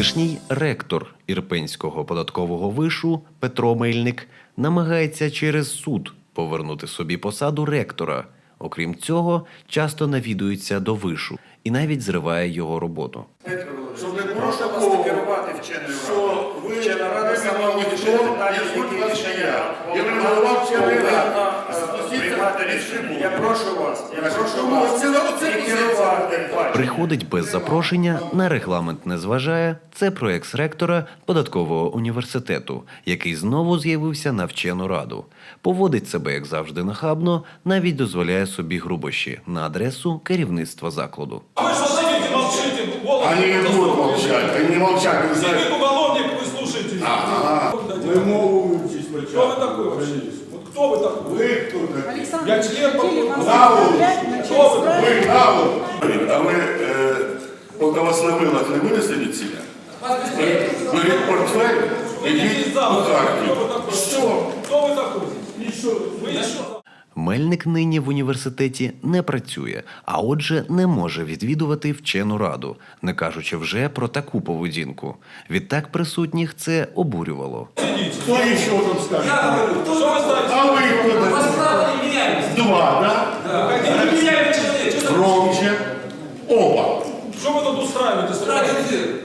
Колишній ректор Ірпенського податкового вишу Петро Мельник намагається через суд повернути собі посаду ректора. Окрім цього, часто навідується до вишу і навіть зриває його роботу. Щоб не що ви Вчена рада сама мені вирішує питання, я які вас рішення я. Приймати рішення. Прошу вас, я прошу вас позиція. керувати. Приходить без запрошення, на регламент не зважає. Це про екс-ректора податкового університету, який знову з'явився на вчену раду. Поводить себе, як завжди, нахабно, навіть дозволяє собі грубощі на адресу керівництва закладу молчите, голову Они не будут молчать, они не молчат, не знают. Вы уголовник, вы слушаете. Ага. Вы мову вчить Кто вы такой вообще? Вот кто вы такой? Ви хто такий? Александр, Я член хотели вам Браво! заставлять начать Кто вы? справу. Ви право. А ви, е, поки вас на вилах не винесли від сіля, беріть портфель, ідіть у Харків. Що? Кто вы такой? Вы еще? Мельник нині в університеті не працює, а отже, не може відвідувати вчену раду, не кажучи вже про таку поведінку. Відтак присутніх це обурювало. Хто ще там скаже? Что вы знаете? А ви хто такий? Два, да? Громче. Оба. Что вы тут устраиваете?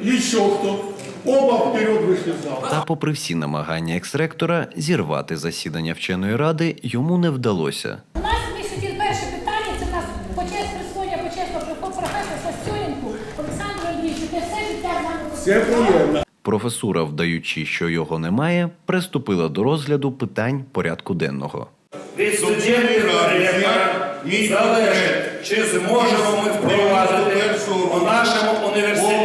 Еще кто? Оба вперед вышли в зал. Та, попри всі намагання екс-ректора зірвати засідання вченої ради, йому не вдалося. У нас висить перше питання, це у нас почесне присвоєння почесного професора Сосюрінку Олександру Ільїчу, яке все життя з нами Це приємно. Професура, вдаючи, що його немає, приступила до розгляду питань порядку денного. Від суддєвої ректора залежить, чи зможемо ми впровадити у нашому університеті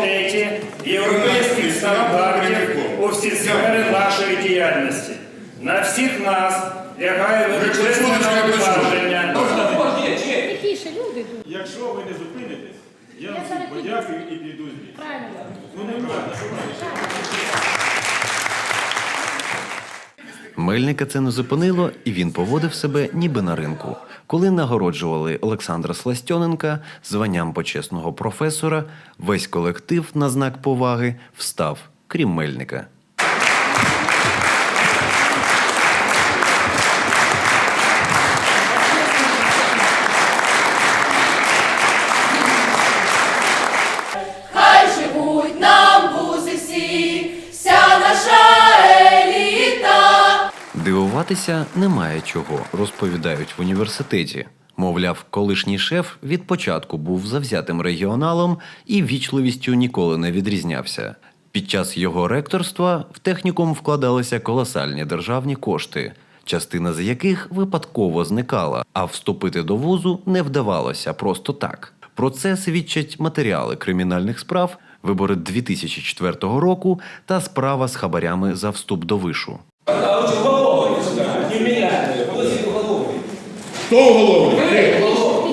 На всіх нас лягає величезне навантаження. Якщо ви не зупинитесь, я вам всім подякую і піду звідси. Правильно. Ну не. Мельника це не зупинило, і він поводив себе ніби на ринку. Коли нагороджували Олександра Сластьоненка званням почесного професора, весь колектив на знак поваги встав, крім Мельника. Дивуватися немає чого, розповідають в університеті. Мовляв, колишній шеф від початку був завзятим регіоналом і вічливістю ніколи не відрізнявся. Під час його ректорства в технікум вкладалися колосальні державні кошти, частина з яких випадково зникала, а вступити до вузу не вдавалося просто так. Про це свідчать матеріали кримінальних справ, вибори 2004 року та справа з хабарями за вступ до вишу.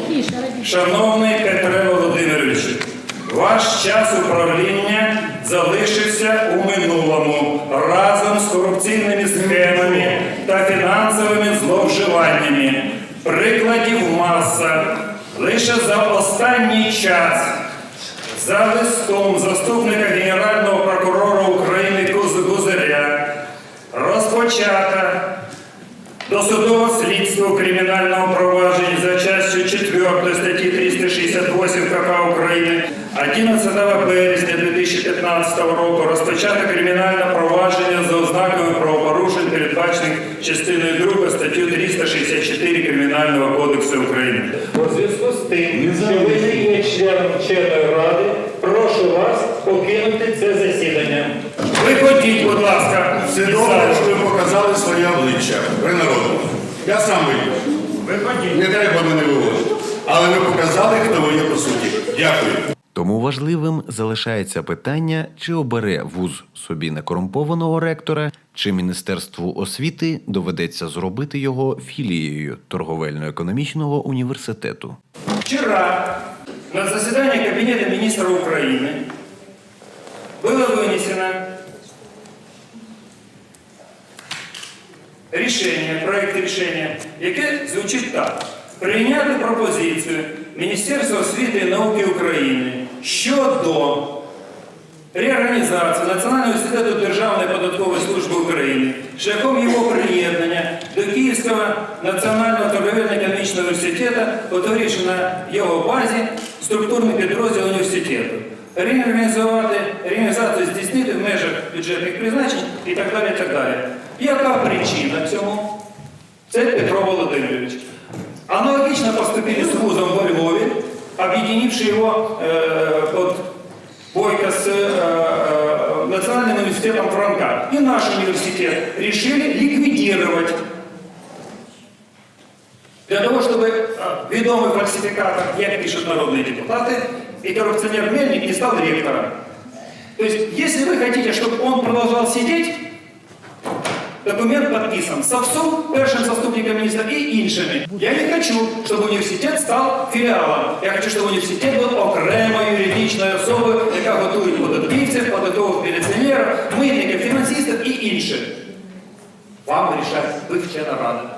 Тихіше, раді. Шановний Петре Володимирович, ваш час управління залишився у минулому разом з корупційними схемами та фінансовими зловживаннями. Прикладів маса. Лише за останній час за листом заступника Генерального прокурора України Гуз- Гузаря розпочата Досудове слідство у кримінальному провадженні за частю 4 статті 368 КК України 11 березня 2015 року розпочато кримінальне провадження за ознаками правопорушень, передбачених частиною 2 статтю 364 Кримінального кодексу України. У зв'язку з тим, що ви не є членом вченої ради, прошу вас покинути це засідання. Виходіть, будь ласка, добре, показали своє обличчя. Ви народу. Я сам вийду. Виходіть. Не треба мене виводити. Але ви показали, хто ви є по суті. Дякую. Тому важливим залишається питання, чи обере вуз собі некорумпованого ректора, чи Міністерству освіти доведеться зробити його філією торговельно-економічного університету. Вчера на заседании Кабинета министров Украины было вынесено рішення, проект рішення, яке звучить так. Прийняти пропозицію Міністерства освіти і науки України щодо реорганізації Національного інституту Державної податкової служби України шляхом його приєднання до Київського національного торговельно-економічного університету, утворивши на його базі структурний підрозділ університету. Реорганізувати, реорганізацію здійснити в межах бюджетних призначень і так далі. І так далі. Яка причина цьому? Це Петро Володимирович. Аналогічно поступили з вузом во Львові, об'єднавши його от, бойка з Національним університетом Франка. І наш університет вирішили ліквідувати. Для того, щоб відомий фальсифікатор, як пишуть народні депутати, и коррупционер Мельник не стал ректором. То есть, если вы хотите, чтобы он продолжал сидеть, Документ подписан Савсу, першим заступником міністра і іншими. Я не хочу, щоб університет став філіалом. Я хочу, щоб університет був окремою юридичною особою, яка готує податківців, податкових міліціонерів, митників, фінансистів і інших. Вам рішать, ви вчена рада.